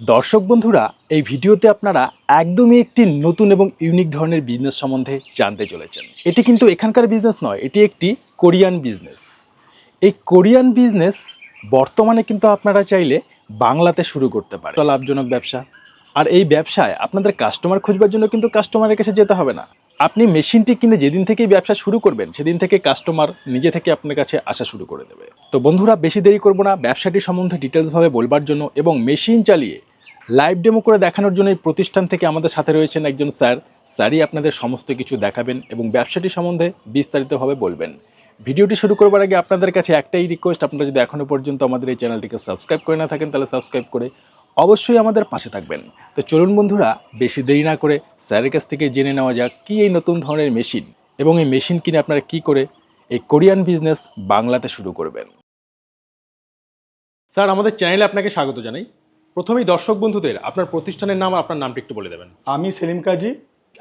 দর্শক বন্ধুরা, এই ভিডিওতে আপনারা একদমই একটি নতুন এবং ইউনিক ধরনের বিজনেস সম্বন্ধে জানতে চলেছেন। এটি কিন্তু এখানকার বিজনেস নয়, এটি একটি কোরিয়ান বিজনেস এই কোরিয়ান বিজনেস বর্তমানে কিন্তু আপনারা চাইলে বাংলাতে শুরু করতে এটা লাভজনক ব্যবসা। আর এই ব্যবসায় আপনাদের কাস্টমার খুঁজবার জন্য কিন্তু কাস্টমারের কাছে যেতে হবে না। আপনি মেশিনটি কিনে যেদিন থেকেই ব্যবসা শুরু করবেন, সেদিন থেকে কাস্টমার নিজে থেকে আপনার কাছে আসা শুরু করে দেবে। তো বন্ধুরা, বেশি দেরি করব না। ব্যবসাটি সম্বন্ধে ডিটেলসভাবে বলবার জন্য এবং মেশিন চালিয়ে লাইভ ডেমো করে দেখানোর জন্য এই প্রতিষ্ঠান থেকে আমাদের সাথে রয়েছেন একজন স্যার। স্যারই আপনাদের সমস্ত কিছু দেখাবেন এবং ব্যবসাটি সম্বন্ধে বিস্তারিতভাবে বলবেন। ভিডিওটি শুরু করবার আগে আপনাদের কাছে একটাই রিকোয়েস্ট আপনারা যদি এখনও পর্যন্ত আমাদের এই চ্যানেলটিকে সাবস্ক্রাইব করে না থাকেন, তাহলে সাবস্ক্রাইব করে অবশ্যই আমাদের পাশে থাকবেন। তো চলুন বন্ধুরা, বেশি দেরি না করে স্যারের কাছ থেকে জেনে নেওয়া যাক কী এই নতুন ধরনের মেশিন এবং এই মেশিন কিনে আপনারা কি করে এই কোরিয়ান বিজনেস বাংলাতে শুরু করবেন। স্যার, আমাদের চ্যানেলে আপনাকে স্বাগত জানাই। প্রথমেই দর্শক বন্ধুদের আপনার প্রতিষ্ঠানের নাম আপনার নামটি একটু বলে দেবেন। আমি সেলিম কাজী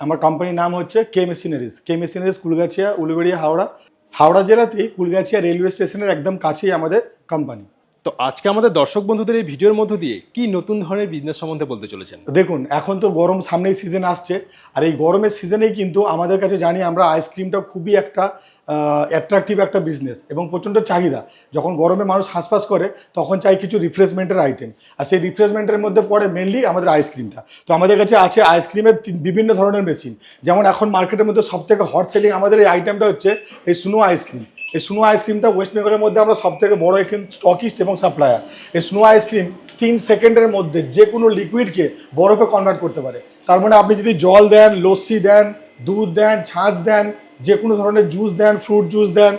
আমার কোম্পানির নাম হচ্ছে K machineries K machineries Kulgachia Uluberia Howrah. Howrah জেলাতেই কুলগাছিয়া রেলওয়ে স্টেশনের একদম কাছেই আমাদের কোম্পানি তো আজকে আমাদের দর্শক বন্ধুদের এই ভিডিওর মধ্য দিয়ে কি নতুন ধরনের বিজনেস সম্বন্ধে বলতে চলেছেন? দেখুন এখন তো গরম সামনেই সিজন আসছে আর এই গরমের সিজনেই কিন্তু আমাদের কাছে জানি আমরা আইসক্রিমটা খুবই একটা অ্যাট্রাকটিভ একটা বিজনেস এবং প্রচণ্ড চাহিদা। যখন গরমে মানুষ হাঁসফাঁস করে, তখন চাই কিছু রিফ্রেশমেন্টের আইটেম আর সেই রিফ্রেশমেন্টের মধ্যে পড়ে মেনলি আমাদের আইসক্রিমটা তো আমাদের কাছে আছে আইসক্রিমের বিভিন্ন ধরনের মেশিন যেমন এখন মার্কেটের মধ্যে সব থেকে হট সেলিং আমাদের এই আইটেমটা হচ্ছে এই স্নো আইসক্রিম এই স্নো আইসক্রিমটা ওয়েস্ট বেঙ্গলের মধ্যে আমরা সব থেকে বড় এখন স্টকিস্ট এবং সাপ্লায়ার এই স্নো আইসক্রিম তিন সেকেন্ডের মধ্যে যে কোনো লিকুইডকে বরফে কনভার্ট করতে পারে। তার মানে আপনি যদি জল দেন, লস্যি দেন, দুধ দেন, ছাঁচ দেন যে কোনো ধরনের জুস দেন ফ্রুট জুস দেন,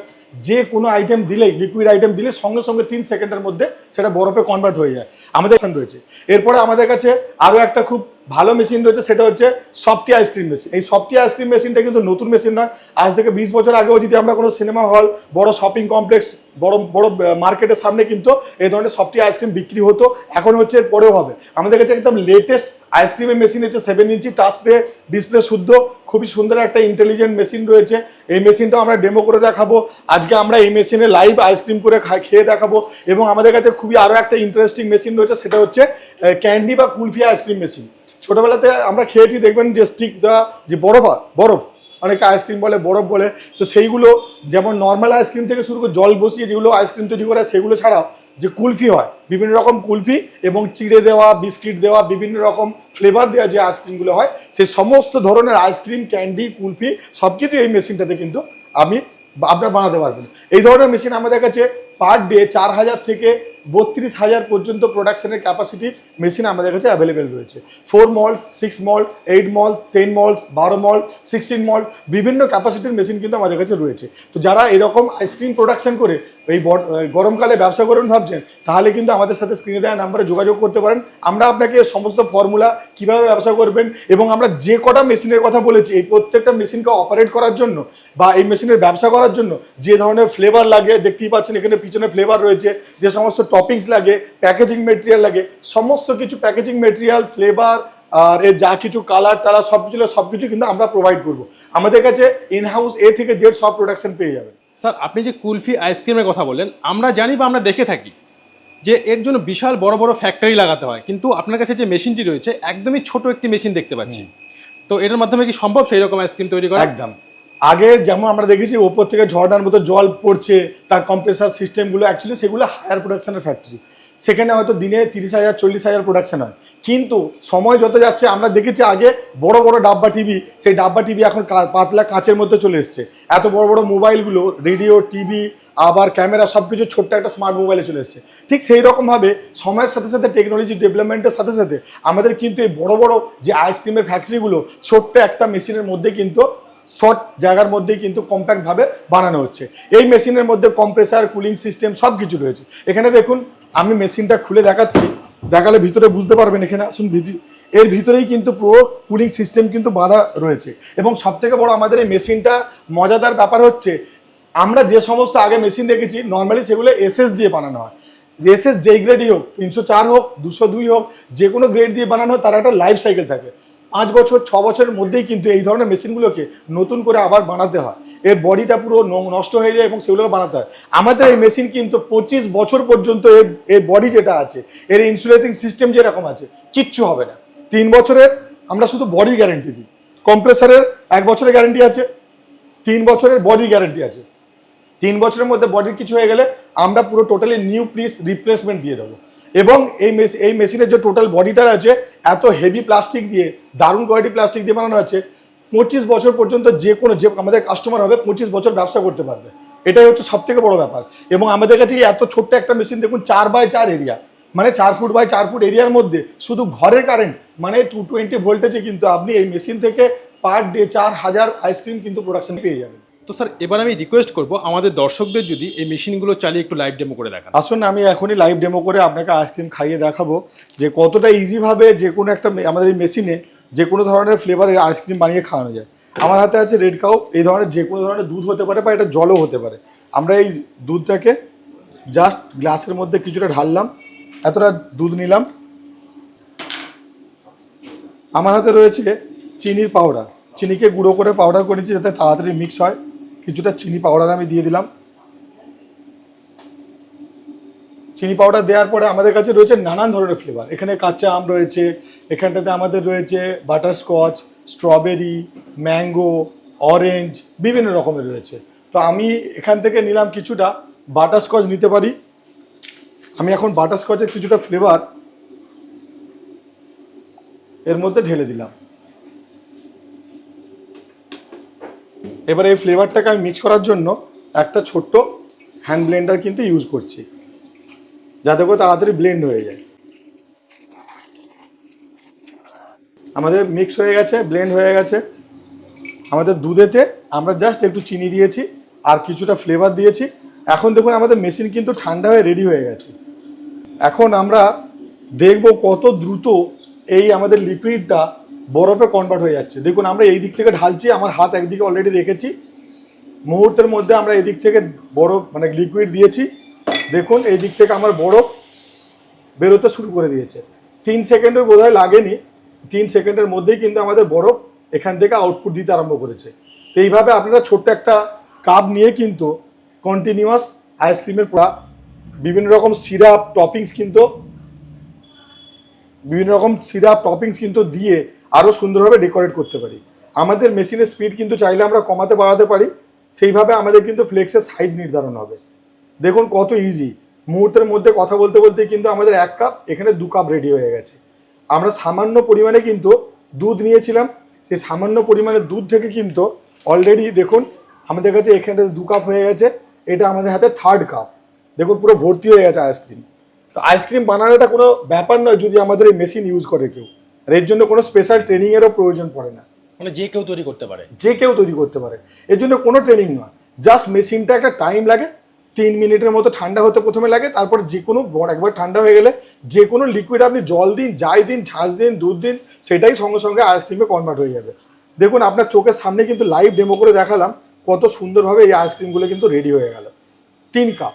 যে কোনো আইটেম দিলেই লিকুইড আইটেম দিলে সঙ্গে সঙ্গে তিন সেকেন্ডের মধ্যে সেটা বরফে কনভার্ট হয়ে যায়। আমাদের রয়েছে। এরপরে আমাদের কাছে আরও একটা খুব ভালো মেশিন রয়েছে, সেটা হচ্ছে সফটি আইসক্রিম মেশিন এই সফটি আইসক্রিম মেশিনটা কিন্তু নতুন মেশিন নয়। আজ থেকে বিশ বছর আগেও যদি আমরা কোনো সিনেমা হল বড় শপিং কমপ্লেক্স বড় বড় মার্কেটের সামনে কিন্তু এই ধরনের সফটি আইসক্রিম বিক্রি হতো, এখন হচ্ছে পরেও হবে। আমাদের কাছে একদম লেটেস্ট আইসক্রিমের মেশিন হচ্ছে seven inch touch play display শুদ্ধ, খুবই সুন্দর একটা ইন্টেলিজেন্ট মেশিন রয়েছে। এই মেশিনটাও আমরা ডেমো করে দেখাবো। আজকে আমরা এই মেশিনে লাইভ আইসক্রিম করে খেয়ে দেখাবো। এবং আমাদের কাছে খুবই আরও একটা ইন্টারেস্টিং মেশিন রয়েছে, সেটা হচ্ছে ক্যান্ডি বা কুলফি আইসক্রিম মেশিন ছোটবেলাতে আমরা খেয়েছি, দেখবেন যে স্টিক দেওয়া যে বরফ বরফ। অনেকে আইসক্রিম বলে, বরফ বলে। তো সেইগুলো যেমন নর্মাল আইসক্রিম থেকে শুরু করে জল বসিয়ে যেগুলো আইসক্রিম তৈরি করে, সেগুলো ছাড়াও যে কুলফি হয়, বিভিন্ন রকম কুলফি এবং চিড়ে দেওয়া, বিস্কিট দেওয়া, বিভিন্ন রকম ফ্লেভার দেওয়া যে আইসক্রিমগুলো হয় সেই সমস্ত ধরনের আইসক্রিম ক্যান্ডি কুলফি সব কিছু এই মেশিনটাতে কিন্তু আমি আপনার বানাতে পারবেন। এই ধরনের মেশিন আমাদের কাছে পার ডে চার হাজার থেকে বত্রিশ হাজার পর্যন্ত প্রোডাকশনের ক্যাপাসিটি মেশিন আমাদের কাছে অ্যাভেলেবেল রয়েছে। Four mould six mould eight mould ten mould বারো মল সিক্সটিন মল বিভিন্ন ক্যাপাসিটির মেশিন কিন্তু আমাদের কাছে রয়েছে। তো যারা এরকম আইসক্রিম প্রোডাকশন করে, এই গরমকালে ব্যবসা করবেন ভাবছেন, তাহলে কিন্তু আমাদের সাথে স্ক্রিনে দেওয়া নাম্বারে যোগাযোগ করতে পারেন। আমরা আপনাকে সমস্ত ফর্মুলা কীভাবে ব্যবসা করবেন এবং আমরা যে কটা মেশিনের কথা বলেছি, এই প্রত্যেকটা মেশিনকে অপারেট করার জন্য বা এই মেশিনের ব্যবসা করার জন্য যে ধরনের ফ্লেভার লাগে, দেখতেই পাচ্ছেন এখানে পিছনে ফ্লেভার রয়েছে যে সমস্ত টপিংস লাগে প্যাকেজিং মেটেরিয়াল লাগে সমস্ত কিছু প্যাকেজিং মেটেরিয়াল ফ্লেভার আর এর যা কিছু কালার টালার সব কিছু সব কিছু কিন্তু আমরা প্রোভাইড করব। আমাদের কাছে ইন হাউস এ থেকে জেড সব প্রোডাকশন পেয়ে যাবেন। স্যার আপনি যে কুলফি আইসক্রিমের কথা বললেন আমরা জানি বা আমরা দেখে থাকি যে এর জন্য বিশাল বড় বড় ফ্যাক্টরি লাগাতে হয় কিন্তু আপনার কাছে যে মেশিনটি রয়েছে একদমই ছোট একটি মেশিন দেখতে পাচ্ছি। তো এটার মাধ্যমে কি সম্ভব সেই রকম আইসক্রিম তৈরি করা? একদম। আগে যেমন আমরা দেখেছি, ওপর থেকে ঝর্ণার মতো জল পড়ছে, তার কম্প্রেসার সিস্টেমগুলো অ্যাকচুয়ালি সেগুলো হায়ার প্রোডাকশানের ফ্যাক্টরি সেখানে হয়তো দিনে তিরিশ হাজার, চল্লিশ হাজার প্রোডাকশান হয়। কিন্তু সময় যত যাচ্ছে, আমরা দেখেছি আগে বড় বড় ডাব্বা টিভি, সেই ডাব্বা টিভি এখন পাতলা কাঁচের মধ্যে চলে এসছে। এত বড় বড় মোবাইলগুলো রেডিও টিভি আবার ক্যামেরা সব কিছু ছোট্ট একটা স্মার্ট মোবাইলে চলে এসছে। ঠিক সেই রকমভাবে সময়ের সাথে সাথে টেকনোলজি ডেভেলপমেন্টের সাথে সাথে আমাদের কিন্তু এই বড় বড় যে আইসক্রিমের ফ্যাক্টরিগুলো ছোট্ট একটা মেশিনের মধ্যে কিন্তু শর্ট জায়গার মধ্যেই কিন্তু কম্প্যাক্ট ভাবে বানানো হচ্ছে। এই মেশিনের মধ্যে কম্প্রেসার কুলিং সিস্টেম সব কিছু রয়েছে। এখানে দেখুন, আমি মেশিনটা খুলে দেখাচ্ছি। দেখালে ভিতরে বুঝতে পারবেন এখানে, আসুন এর ভিতরেই কিন্তু পুরো কুলিং সিস্টেম কিন্তু বাঁধা রয়েছে। এবং সব থেকে বড় আমাদের এই মেশিনটা মজাদার ব্যাপার হচ্ছে, আমরা যে সমস্ত আগে মেশিন দেখেছি নর্মালি সেগুলো এসএস দিয়ে বানানো হয়। এসএস যেই গ্রেডই হোক, তিনশো চার হোক, দুশো দুই হোক যে কোনো গ্রেড দিয়ে বানানো হোক তার একটা লাইফ সাইকেল থাকে। পাঁচ বছর, ছ বছরের মধ্যেই কিন্তু এই ধরনের মেশিনগুলোকে নতুন করে আবার বানাতে হয়। এর বডিটা পুরো নষ্ট হয়ে যায় এবং সেগুলোকে বানাতে হয়। আমাদের এই মেশিন কিন্তু পঁচিশ বছর পর্যন্ত এর এর বডি যেটা আছে, এর ইন্সুলেটিং সিস্টেম যেরকম আছে, কিচ্ছু হবে না। তিন বছরের, আমরা শুধু বডি গ্যারেন্টি দিই। কম্প্রেসারের এক বছরের গ্যারেন্টি আছে, তিন বছরের বডি গ্যারেন্টি আছে। তিন বছরের মধ্যে বডির কিছু হয়ে গেলে আমরা পুরো টোটালি নিউ পিস রিপ্লেসমেন্ট দিয়ে দেবো। এবং এই এই মেশিনের যে টোটাল বডিটা আছে এত হেভি প্লাস্টিক দিয়ে, দারুণ কোয়ালিটি প্লাস্টিক দিয়ে বানানো আছে পঁচিশ বছর পর্যন্ত যে কোনো, যে আমাদের কাস্টমার হবে, পঁচিশ বছর ব্যবসা করতে পারবে। এটাই হচ্ছে সব থেকে বড় ব্যাপার। এবং আমাদের কাছে এত ছোট্ট একটা মেশিন দেখুন, চার বাই চার এরিয়া মানে চার ফুট বাই চার ফুট এরিয়ার মধ্যে শুধু ঘরের কারেন্ট মানে টু টোয়েন্টি ভোল্টেজে কিন্তু আপনি এই মেশিন থেকে পার ডে চার হাজার আইসক্রিম কিন্তু প্রোডাকশন পেয়ে যাবেন। তো স্যার, এবার আমি রিকোয়েস্ট করব আমাদের দর্শকদের যদি এই মেশিনগুলো চালিয়ে একটু লাইভ ডেমো করে দেখান। আসুন, আমি এখনই লাইভ ডেমো করে আপনাকে আইসক্রিম খাইয়ে দেখাবো যে কতটা ইজিভাবে যে কোনো একটা আমাদের এই মেশিনে যে কোনো ধরনের ফ্লেভারের আইসক্রিম বানিয়ে খাওয়ানো যায়। আমার হাতে আছে রেড কাউ এই ধরনের যে কোনো ধরনের দুধ হতে পারে বা এটা জলও হতে পারে। আমরা এই দুধটাকে জাস্ট গ্লাসের মধ্যে কিছুটা ঢাললাম, এতটা দুধ নিলাম। আমার হাতে রয়েছে চিনির পাউডার চিনিকে গুঁড়ো করে পাউডার করেছি যাতে তাড়াতাড়ি মিক্স হয়। কিছুটা চিনি পাউডার আমি দিয়ে দিলাম। চিনি পাউডার দেওয়ার পরে আমাদের কাছে রয়েছে নানান ধরনের ফ্লেভার এখানে কাঁচা আম রয়েছে, এখানটাতে আমাদের রয়েছে বাটারস্কচ স্ট্রবেরি ম্যাঙ্গো অরেঞ্জ বিভিন্ন রকমের রয়েছে। তো আমি এখান থেকে নিলাম কিছুটা বাটারস্কচ নিতে পারি। আমি এখন বাটারস্কচের কিছুটা ফ্লেভার এর মধ্যে ঢেলে দিলাম। এবার এই ফ্লেভারটাকে আমি মিক্স করার জন্য একটা ছোট্ট হ্যান্ড ব্লেন্ডার কিন্তু ইউজ করছি। যাতে করে তাড়াতাড়ি ব্লেন্ড হয়ে যায়। আমাদের মিক্স হয়ে গেছে ব্লেন্ড হয়ে গেছে। আমাদের দুধেতে আমরা জাস্ট একটু চিনি দিয়েছি আর কিছুটা ফ্লেভার দিয়েছি। এখন দেখুন আমাদের মেশিন কিন্তু ঠান্ডা হয়ে রেডি হয়ে গেছে। এখন আমরা দেখব কত দ্রুত এই আমাদের লিকুইডটা বরফে কনভার্ট হয়ে যাচ্ছে। দেখুন, আমরা এই দিক থেকে ঢালছি, আমার হাত একদিকে অলরেডি রেখেছি। মুহূর্তের মধ্যে আমরা এই দিক থেকে বরফ মানে লিকুইড দিয়েছি। দেখুন, এই দিক থেকে আমার বরফ বেরোতে শুরু করে দিয়েছে। তিন সেকেন্ডের বোধহয় লাগেনি। তিন সেকেন্ডের মধ্যেই কিন্তু আমাদের বরফ এখান থেকে আউটপুট দিতে আরম্ভ করেছে। তো এইভাবে আপনারা ছোট্ট একটা কাপ নিয়ে কিন্তু কন্টিনিউয়াস আইসক্রিমের পড়া বিভিন্ন রকম সিরাপ টপিংস কিন্তু, বিভিন্ন রকম সিরাপ টপিংস কিন্তু দিয়ে আরও সুন্দরভাবে ডেকোরেট করতে পারি। আমাদের মেশিনের স্পিড কিন্তু চাইলে আমরা কমাতে বাড়াতে পারি, সেইভাবে আমাদের কিন্তু ফ্লেক্সের সাইজ নির্ধারণ হবে। দেখুন কত ইজি মুহূর্তের মধ্যে কথা বলতে বলতে কিন্তু আমাদের এক কাপ এখানে দু কাপ রেডি হয়ে গেছে। আমরা সামান্য পরিমাণে কিন্তু দুধ নিয়েছিলাম, সেই সামান্য পরিমাণে দুধ থেকে কিন্তু অলরেডি দেখুন আমাদের কাছে এখানে দু কাপ হয়ে গেছে, এটা আমাদের হাতে থার্ড কাপ দেখুন পুরো ভর্তি হয়ে গেছে আইসক্রিম তো আইসক্রিম বানানোটা কোনো ব্যাপার নয় যদি আমাদের এই মেশিন ইউজ করে কেউ। আর এর জন্য কোনো স্পেশাল ট্রেনিংয়েরও প্রয়োজন পড়ে না। মানে যে কেউ তৈরি করতে পারে। যে কেউ তৈরি করতে পারে। এর জন্য কোনো ট্রেনিং নয়। জাস্ট মেশিনটা একটা টাইম লাগে তিন মিনিটের মতো ঠান্ডা হতে প্রথমে লাগে তারপর যে কোনো বড় একবার ঠান্ডা হয়ে গেলে যে কোনো লিকুইড আপনি জল দিন যাই দিন ছাঁচ দিন দুধ দিন সেটাই সঙ্গে সঙ্গে আইসক্রিমে কনভার্ট হয়ে যাবে। দেখুন আপনার চোখের সামনে কিন্তু লাইভ ডেমো করে দেখালাম কত সুন্দরভাবে এই আইসক্রিমগুলো কিন্তু রেডি হয়ে গেল। তিন কাপ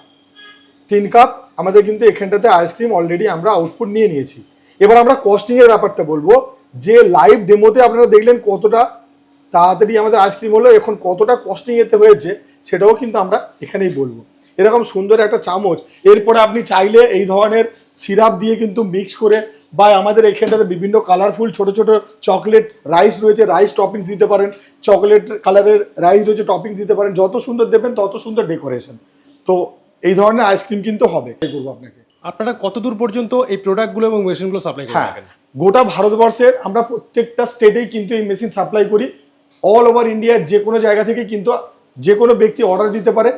তিন কাপ আমাদের কিন্তু এখানটাতে আইসক্রিম অলরেডি আমরা আউটপুট নিয়ে নিয়েছি। এবার আমরা কস্টিং এর ব্যাপারটা বলব। যে লাইভ ডেমোতে আপনারা দেখলেন কতটা তাড়াতাড়ি আমাদের আইসক্রিম হলো, এখন কতটা কস্টিং এতে হয়েছে, সেটাও কিন্তু আমরা এখানেই বলব। এরকম সুন্দর একটা চামচ, এরপরে আপনি চাইলে এই ধরনের সিরাপ দিয়ে কিন্তু মিক্স করে বা আমাদের এখানটাতে বিভিন্ন কালারফুল ছোট ছোট চকলেট রাইস রয়েছে রাইস টপিংস দিতে পারেন চকলেট কালারের রাইস রয়েছে টপিংস দিতে পারেন, যত সুন্দর দেবেন তত সুন্দর ডেকোরেশন তো এই ধরনের আইসক্রিম কিন্তু হবে। করব আপনাকে। আপনারা কত দূর পর্যন্ত এই প্রোডাক্টগুলো এবং মেশিনগুলো সাপ্লাই করে থাকেন? গোটা ভারতবর্ষের আমরা প্রত্যেকটা স্টেটেই কিন্তু এই মেশিন সাপ্লাই করি। অল ওভার ইন্ডিয়ার যে কোনো জায়গা থেকে কিন্তু যে কোনো ব্যক্তি অর্ডার দিতে পারে।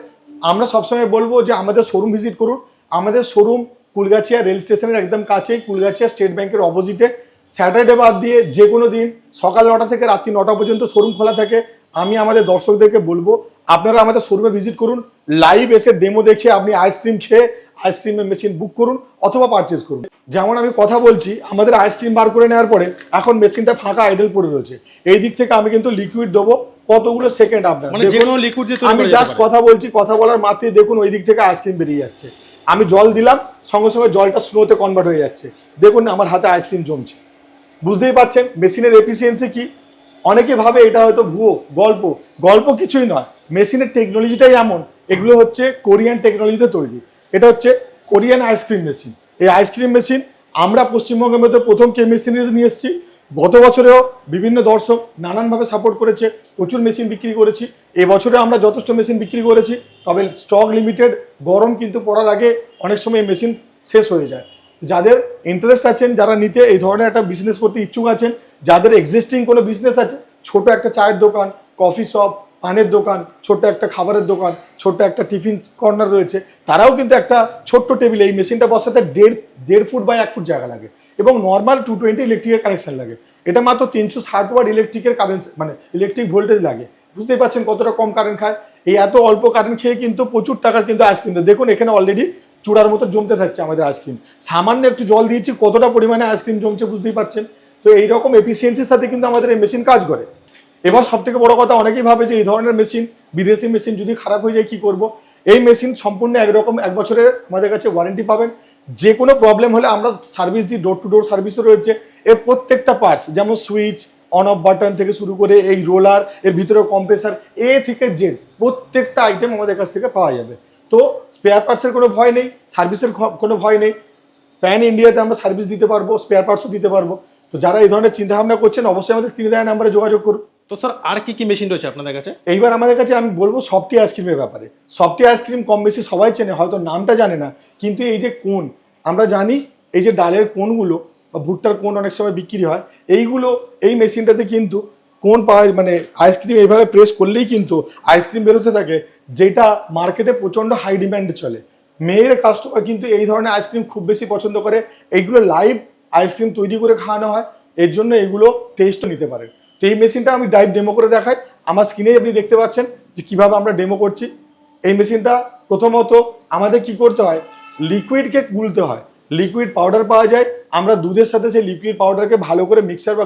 আমরা সবসময় বলব যে আমাদের শোরুম ভিজিট করুন। আমাদের শোরুম কুলগাছিয়া রেল স্টেশনের একদম কাছেই কুলগাছিয়া স্টেট ব্যাংকের অপোজিটে স্যাটারডে বাদ দিয়ে যে কোনো দিন সকাল নটা থেকে রাত্রি নটা পর্যন্ত শোরুম খোলা থাকে। আমি আমাদের দর্শকদেরকে বলব আপনারা আমাদের শোরুমে ভিজিট করুন লাইভ এসে ডেমো দেখে আপনি আইসক্রিম খেয়ে আইসক্রিমের মেশিন বুক করুন অথবা পারচেস করুন। যেমন আমি কথা বলছি আমাদের আইসক্রিম বার করে নেওয়ার পরে এখন মেশিনটা ফাঁকা আইডল পড়ে রয়েছে। এই দিক থেকে আমি কিন্তু লিকুইড দেবো কতগুলো সেকেন্ড আপনার। মানে আমি জাস্ট কথা বলছি কথা বলার মাত্রই দেখুন ওই দিক থেকে আইসক্রিম বেরিয়ে যাচ্ছে। আমি জল দিলাম সঙ্গে সঙ্গে জলটা স্লোতে কনভার্ট হয়ে যাচ্ছে। দেখুন আমার হাতে আইসক্রিম জমছে। বুঝতেই পারছেন মেশিনের এফিসিয়েন্সি কি? অনেকে ভাবে এটা হয়তো ভুয়ো গল্প। গল্প কিছুই নয়। মেশিনের টেকনোলজিটাই এমন, এগুলো হচ্ছে কোরিয়ান টেকনোলজিতে তৈরি। এটা হচ্ছে কোরিয়ান আইসক্রিম মেশিন এই আইসক্রিম মেশিন আমরা পশ্চিমবঙ্গের মধ্যে প্রথম কে মেশিনারিজ নিয়ে এসেছি। গত বছরেও বিভিন্ন দর্শক নানানভাবে সাপোর্ট করেছে, প্রচুর মেশিন বিক্রি করেছি। এবছরে আমরা যথেষ্ট মেশিন বিক্রি করেছি, তবে স্টক লিমিটেড গরম কিন্তু পড়ার আগে অনেক সময় মেশিন শেষ হয়ে যায়। যাদের ইন্টারেস্ট আছেন, যারা নিতে এই ধরনের একটা বিজনেস করতে ইচ্ছুক আছেন, যাদের এক্সিস্টিং কোনো বিজনেস আছে, ছোট একটা চায়ের দোকান কফি শপ পানের দোকান, ছোট্ট একটা খাবারের দোকান, ছোট্ট একটা টিফিন কর্নার রয়েছে। তারাও কিন্তু একটা ছোট্ট টেবিলে এই মেশিনটা বসাতে দেড় দেড় ফুট বাই এক ফুট জায়গা লাগে এবং নর্মাল টু টোয়েন্টি ইলেকট্রিকের কানেকশন লাগে। এটা মাত্র তিনশো ষাট ওয়াট ইলেকট্রিকের কারেন্ট মানে ইলেকট্রিক ভোল্টেজ লাগে। বুঝতেই পারছেন কতটা কম কারেন্ট খায়? এই এত অল্প কারেন্ট খেয়ে কিন্তু প্রচুর টাকার কিন্তু আইসক্রিম দেখুন, এখানে অলরেডি চূড়ার মতো জমতে থাকছে আমাদের আইসক্রিম সামান্য একটু জল দিয়েছি, কতটা পরিমাণে আইসক্রিম জমছে বুঝতেই পারছেন তো এইরকম এফিসিয়েন্সির সাথে কিন্তু আমাদের এই মেশিন কাজ করে। এবার সব থেকে বড় কথা, অনেকেই ভাবে যে এই ধরনের মেশিন বিদেশি মেশিন যদি খারাপ হয়ে যায়, কি করব? এই মেশিন সম্পূর্ণ একরকম এক বছরের আমাদের কাছে ওয়ারেন্টি পাবেন। যে কোনো প্রবলেম হলে আমরা সার্ভিস দিই ডোর টু ডোর সার্ভিসও রয়েছে। এর প্রত্যেকটা পার্টস যেমন সুইচ অন অফ বাটন থেকে শুরু করে এই রোলার এর ভিতরে কম্প্রেসার এ থেকে জেড প্রত্যেকটা আইটেম আমাদের কাছ থেকে পাওয়া যাবে। তো স্পেয়ার পার্টসের কোনো ভয় নেই সার্ভিসের কোনো ভয় নেই। প্যান ইন্ডিয়াতে আমরা সার্ভিস দিতে পারব স্পেয়ার পার্টসও দিতে পারব। তো যারা এই ধরনের চিন্তা ভাবনা করছেন, অবশ্যই আমাদের স্ক্রিনে দেওয়া নাম্বারে যোগাযোগ করুন। তো স্যার, আর কি কি মেশিন রয়েছে আপনাদের কাছে? এইবার আমাদের কাছে আমি বলব সফটি আইসক্রিমের ব্যাপারে। সফটি আইসক্রিম কম বেশি সবাই চেনে, হয়তো নামটা জানে না, কিন্তু এই যে কোন, আমরা জানি এই যে ডালের কোনগুলো বা ভুট্টার কোন অনেক সময় বিক্রি হয়, এইগুলো, এই মেশিনটাতে কিন্তু কোন পাওয়া মানে আইসক্রিম এইভাবে প্রেস করলেই কিন্তু আইসক্রিম বেরোতে থাকে, যেটা মার্কেটে প্রচণ্ড হাই ডিম্যান্ডে চলে। মেয়ের কাস্টমার কিন্তু এই ধরনের আইসক্রিম খুব বেশি পছন্দ করে, এইগুলো লাইভ আইসক্রিম তৈরি করে খাওয়ানো হয়, এর জন্য এগুলো টেস্টও নিতে পারেন তো এই মেশিনটা আমি ডাইভ ডেমো করে দেখাই। আমার স্ক্রিনে আপনি দেখতে পাচ্ছেন যে কীভাবে আমরা ডেমো করছি। এই মেশিনটা প্রথমত আমাদের কি করতে হয়? লিকুইডকে গুলতে হয়। লিকুইড পাউডার পাওয়া যায়। আমরা দুধের সাথে সেই লিকুইড পাউডারকে ভালো করে মিক্সার বা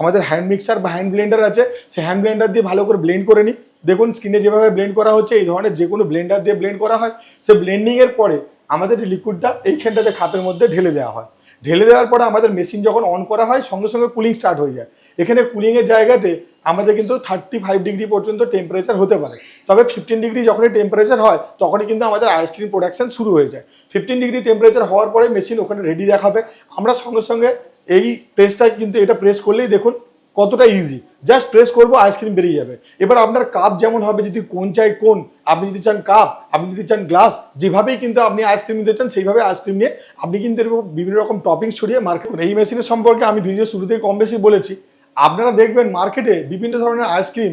আমাদের হ্যান্ড মিক্সার বা হ্যান্ড ব্লেন্ডার আছে, সেই হ্যান্ড ব্লেন্ডার দিয়ে ভালো করে ব্লেন্ড করে নিই। দেখুন স্কিনে যেভাবে ব্লেন্ড করা হচ্ছে, এই ধরনের যে কোনো ব্লেন্ডার দিয়ে ব্লেন্ড করা হয়। সে ব্লেন্ডিংয়ের পরে আমাদের লিকুইডটা এইখানটাতে খাপের মধ্যে ঢেলে দেওয়া হয়। ঢেলে দেওয়ার পরে আমাদের মেশিন যখন অন করা হয়, সঙ্গে সঙ্গে কুলিং স্টার্ট হয়ে যায়। এখানে কুলিংয়ের জায়গাতে আমাদের কিন্তু থার্টি ফাইভ ডিগ্রি পর্যন্ত টেম্পারেচার হতে পারে। তবে ফিফটিন ডিগ্রি যখনই টেম্পারেচার হয়, তখনই কিন্তু আমাদের আইসক্রিম প্রোডাকশন শুরু হয়ে যায়। ফিফটিন ডিগ্রি টেম্পারেচার হওয়ার পরে মেশিন ওখানে রেডি দেখাবে। আমরা সঙ্গে সঙ্গে এই প্রেসটা কিন্তু এটা প্রেস করলেই দেখুন কতটা ইজি জাস্ট প্রেস করব আইসক্রিম বেরিয়ে যাবে। এবার আপনার কাপ যেমন হবে, যদি কোন চাই কোন, আপনি যদি চান কাপ আপনি যদি চান গ্লাস যেভাবেই কিন্তু আপনি আইসক্রিম নিতে চান, সেইভাবে আইসক্রিম নিয়ে আপনি কিন্তু এরকম বিভিন্ন রকম টপিংস ছড়িয়ে মার্কেট এই মেশিনের সম্পর্কে আমি ভিডিও শুরুতেই কম বেশি বলেছি। আপনারা দেখবেন মার্কেটে বিভিন্ন ধরনের আইসক্রিম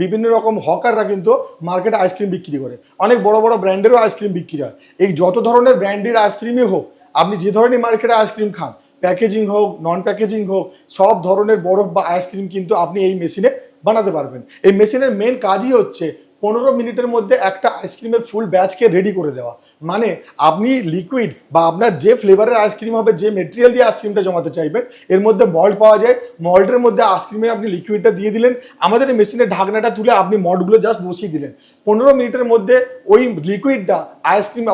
বিভিন্ন রকম হকাররা কিন্তু মার্কেটে আইসক্রিম বিক্রি করে। অনেক বড় বড় ব্র্যান্ডেরও আইসক্রিম বিক্রি হয়। এই যত ধরনের ব্র্যান্ডের আইসক্রিমই হোক, আপনি যে ধরনের মার্কেটে আইসক্রিম খান প্যাকেজিং হোক নন প্যাকেজিং হোক, সব ধরনের বরফ বা আইসক্রিম কিন্তু আপনি এই মেশিনে বানাতে পারবেন। এই মেশিনের মেন কাজই হচ্ছে পনেরো মিনিটের মধ্যে একটা আইসক্রিমের ফুল ব্যাচকে রেডি করে দেওয়া। মানে আপনি লিকুইড বা আপনার যে ফ্লেভারের আইসক্রিম হবে, যে মেটেরিয়াল দিয়ে আইসক্রিমটা জমাতে চাইবেন, এর মধ্যে মল্ট পাওয়া যায়। মল্টের মধ্যে আইসক্রিমে আপনি লিকুইডটা দিয়ে দিলেন। আমাদের এই মেশিনের ঢাকনাটা তুলে আপনি মল্টগুলো জাস্ট বসিয়ে দিলেন। পনেরো মিনিটের মধ্যে ওই লিকুইডটা আইসক্রিম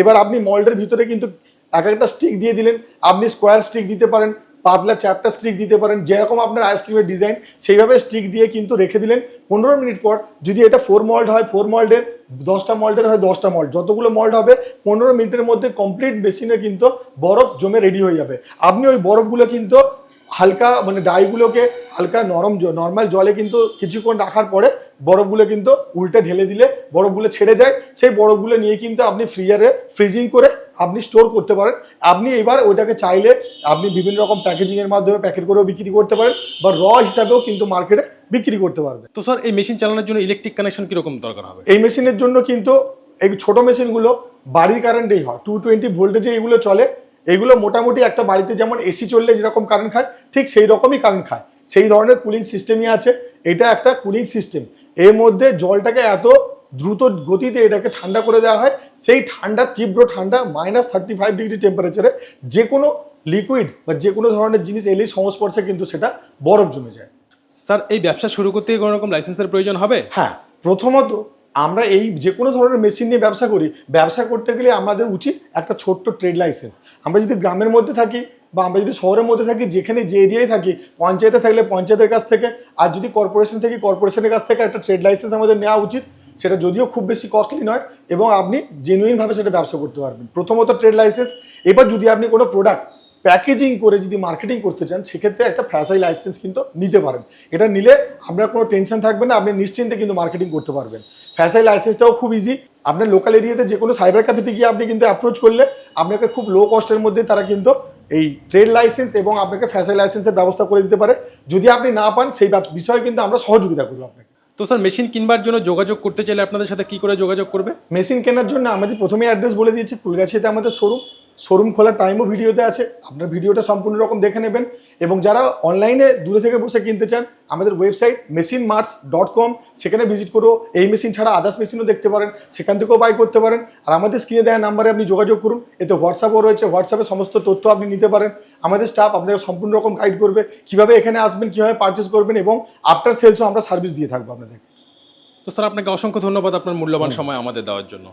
এবার আপনি মল্টের ভিতরে কিন্তু এক একটা স্টিক দিয়ে দিলেন। আপনি স্কোয়ার স্টিক দিতে পারেন। পাতলা চ্যাপটা স্টিক দিতে পারেন, যেরকম আপনার আইসক্রিমের ডিজাইন সেইভাবে স্টিক দিয়ে কিন্তু রেখে দিলেন। পনেরো মিনিট পর যদি এটা ফোর মল্ট হয় ফোর মল্টের দশটা মল্টের হয়, দশটা মল্ট যতগুলো মল্ট হবে, পনেরো মিনিটের মধ্যে কমপ্লিট বেসিনে কিন্তু বরফ জমে রেডি হয়ে যাবে। আপনি ওই বরফগুলো কিন্তু হালকা মানে ডাইগুলোকে হালকা নরম নর্মাল জলে কিন্তু কিছুক্ষণ রাখার পরে বরফগুলো কিন্তু উল্টে ঢেলে দিলে বরফগুলো ছেড়ে যায়। সেই বরফগুলো নিয়ে কিন্তু আপনি ফ্রিজারে ফ্রিজিং করে আপনি স্টোর করতে পারেন। আপনি এবার ওইটাকে চাইলে আপনি বিভিন্ন রকম প্যাকেজিংয়ের মাধ্যমে প্যাকেট করেও বিক্রি করতে পারেন বা র হিসাবেও কিন্তু মার্কেটে বিক্রি করতে পারবেন। তো স্যার এই মেশিন চালানোর জন্য ইলেকট্রিক কানেকশন কীরকম দরকার হবে? এই মেশিনের জন্য কিন্তু এই ছোট মেশিনগুলো বাড়ির কারেন্টেই হয়। টু টোয়েন্টি ভোল্টেজে এগুলো চলে। এগুলো মোটামুটি একটা বাড়িতে যেমন এসি চললে যেরকম কারেন্ট খায় ঠিক সেই রকমই কারেন্ট খায়। সেই ধরনের কুলিং সিস্টেমই আছে। এটা একটা কুলিং সিস্টেম এর মধ্যে জলটাকে এত দ্রুত গতিতে এটাকে ঠান্ডা করে দেওয়া হয় সেই ঠান্ডা তীব্র ঠান্ডা মাইনাস থার্টি ফাইভ ডিগ্রি টেম্পারেচারে যে কোনো লিকুইড বা যে কোনো ধরনের জিনিস এলেই সংস্পর্শে কিন্তু সেটা বরফ জমে যায়। স্যার এই ব্যবসা শুরু করতে কোনো রকম লাইসেন্সের প্রয়োজন হবে? হ্যাঁ প্রথমত আমরা এই যে কোনো ধরনের মেশিন নিয়ে ব্যবসা করি, ব্যবসা করতে গেলে আমাদের উচিত একটা ছোট্ট ট্রেড লাইসেন্স আমরা যদি গ্রামের মধ্যে থাকি বা আমরা যদি শহরের মধ্যে থাকি, যেখানে যে এরিয়ায় থাকি, পঞ্চায়েতে থাকলে পঞ্চায়েতের কাছ থেকে, আর যদি কর্পোরেশন থেকে কর্পোরেশনের কাছ থেকে একটা ট্রেড লাইসেন্স আমাদের নেওয়া উচিত, সেটা যদিও খুব বেশি কস্টলি নয়, এবং আপনি জেনুইনভাবে সেটা ব্যবসা করতে পারবেন। প্রথমত ট্রেড লাইসেন্স এবার যদি আপনি কোনো প্রোডাক্ট প্যাকেজিং করে যদি মার্কেটিং করতে চান, সেক্ষেত্রে একটা ফ্যাসাই লাইসেন্স কিন্তু নিতে পারেন। এটা নিলে আপনার কোনো টেনশন থাকবে না, আপনি নিশ্চিন্তে কিন্তু মার্কেটিং করতে পারবেন। ফ্যাসাই লাইসেন্সটাও খুব ইজি আপনার লোকাল এরিয়াতে যে কোনো সাইবার ক্যাফেতে গিয়ে আপনি কিন্তু অ্যাপ্রোচ করলে আপনাকে খুব লো কস্টের মধ্যে তারা কিন্তু এই ট্রেড লাইসেন্স এবং আপনাকে ফ্যাসাই লাইসেন্সের ব্যবস্থা করে দিতে পারে। যদি আপনি না পান সেই বিষয়ে কিন্তু আমরা সহযোগিতা করব আপনাকে। তো স্যার মেশিন কিনবার জন্য যোগাযোগ করতে চাইলে আপনাদের সাথে কি করে যোগাযোগ করবে? মেশিন কেনার জন্য আমাদের প্রথমে অ্যাড্রেস বলে দিয়েছি ফুলগাছিতে আমাদের শোরুম শোরুম খোলার টাইমও ভিডিওতে আছে। আপনার ভিডিওটা সম্পূর্ণ রকম দেখে নেবেন। এবং যারা অনলাইনে দূরে থেকে বসে কিনতে চান আমাদের website machine marts dot com সেখানে ভিজিট করো। এই মেশিন ছাড়া আদার্স মেশিনও দেখতে পারেন সেখান থেকেও বাই করতে পারেন। আর আমাদের স্ক্রিনে দেওয়া নাম্বারে আপনি যোগাযোগ করুন। এতে হোয়াটসঅ্যাপও রয়েছে। হোয়াটসঅ্যাপে সমস্ত তথ্য আপনি নিতে পারেন। আমাদের স্টাফ আপনাকে সম্পূর্ণ রকম গাইড করবে কীভাবে এখানে আসবেন কীভাবে পারচেস করবেন এবং আফটার সেলসও আমরা সার্ভিস দিয়ে থাকব আপনাদের। তো স্যার আপনাকে অসংখ্য ধন্যবাদ আপনার মূল্যবান সময় আমাদের দেওয়ার জন্য।